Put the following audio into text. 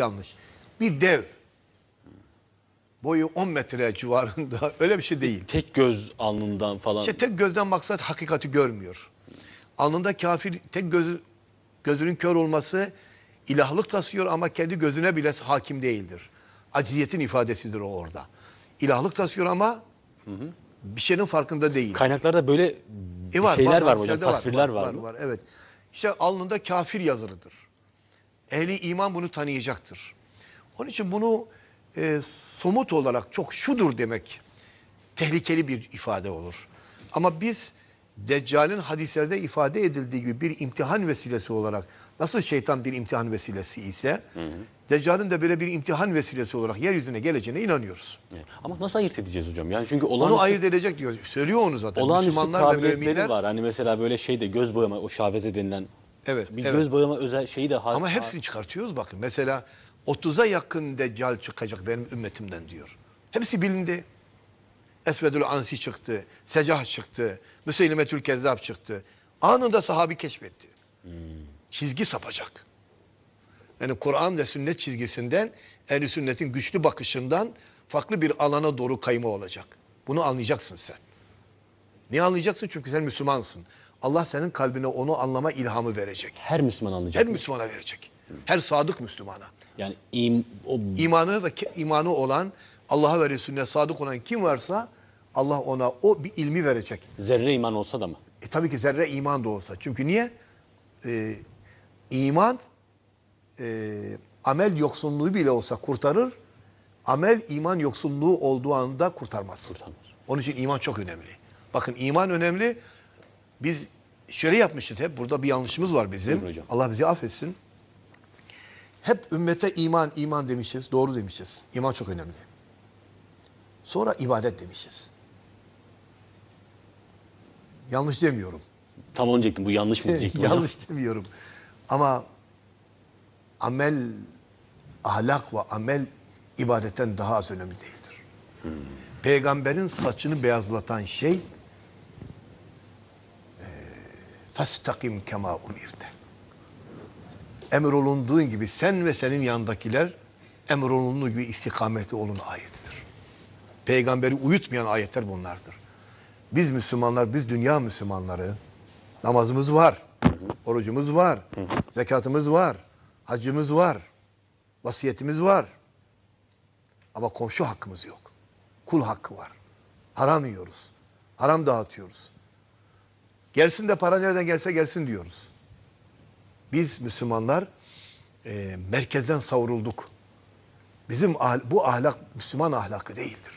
yanlış. Bir dev. Boyu 10 metre civarında öyle bir şey değil. Tek göz alnından falan. İşte tek gözden maksat hakikati görmüyor. Alnında kafir tek gözü, gözünün kör olması ilahlık taşıyor ama kendi gözüne bile hakim değildir. Aciziyetin ifadesidir o orada. İlahlık taşıyor ama bir şeyin farkında değil. Kaynaklarda böyle E şeyler var, bazı hocam, tasvirler var, var, mı? var, evet. İşte alnında kafir yazılıdır. Ehli iman bunu tanıyacaktır. Onun için bunu e, somut olarak çok şudur demek tehlikeli bir ifade olur. Ama biz Deccal'in hadislerde ifade edildiği gibi bir imtihan vesilesi olarak nasıl şeytan bir imtihan vesilesi ise Deccal'in de böyle bir imtihan vesilesi olarak yeryüzüne geleceğine inanıyoruz. Evet. Ama nasıl ayırt edeceğiz hocam? Yani çünkü olağanüstü, Onu ayırt edecek diyor. Söylüyor onu zaten. olağanüstü Müslümanlar ve müminler var. Hani mesela böyle şeyde göz boyama, o şaveze denilen Evet, bir evet. göz boyama özel şeyi de har- Ama hepsini çıkartıyoruz bakın. Mesela 30'a yakın deccal çıkacak benim ümmetimden diyor. Hepsi bilindi. Esvedül Ansi çıktı, Secah çıktı, Müseylimetül Kezzab çıktı. Anında sahabi keşfetti. Çizgi sapacak. Yani Kur'an ve sünnet çizgisinden, ehl sünnetin güçlü bakışından farklı bir alana doğru kayma olacak. Bunu anlayacaksın sen. Niye anlayacaksın? Çünkü sen Müslümansın. Allah senin kalbine onu anlama ilhamı verecek. her Müslüman anlayacak. Her Müslümana verecek. Her sadık Müslümana. Yani im, o İmanı ve imanı olan, Allah'a ve Resulüne sadık olan kim varsa Allah ona o bir ilmi verecek. zerre iman olsa da mı? E tabii ki zerre iman da olsa. Çünkü niye? Ee, iman e, amel yoksunluğu bile olsa kurtarır. Amel iman yoksunluğu olduğu anda kurtarmaz. Kurtarmaz. Onun için iman çok önemli. Bakın iman önemli. Biz şöyle yapmışız hep. Burada bir yanlışımız var bizim. Hocam. Allah bizi affetsin. Hep ümmete iman, iman demişiz. Doğru demişiz. İman çok önemli. Sonra ibadet demişiz. Yanlış demiyorum. Tam onu diyecektim. Bu yanlış mı diyecektim hocam? Yanlış demiyorum. Ama amel, ahlak ve amel ibadetten daha az önemli değildir. Peygamberin saçını beyazlatan şey festakim kema umirte. Emrolunduğun gibi sen ve senin yanındakiler emrolunduğu gibi istikametli olun ayetidir. Peygamberi uyutmayan ayetler bunlardır. Biz Müslümanlar, biz dünya Müslümanları namazımız var, orucumuz var, zekatımız var, hacımız var, vasiyetimiz var. Ama komşu hakkımız yok. Kul hakkı var. Haram yiyoruz. Haram dağıtıyoruz. Gelsin de para nereden gelse gelsin diyoruz. Biz Müslümanlar e, merkezden savrulduk. Bizim bu ahlak Müslüman ahlakı değildir.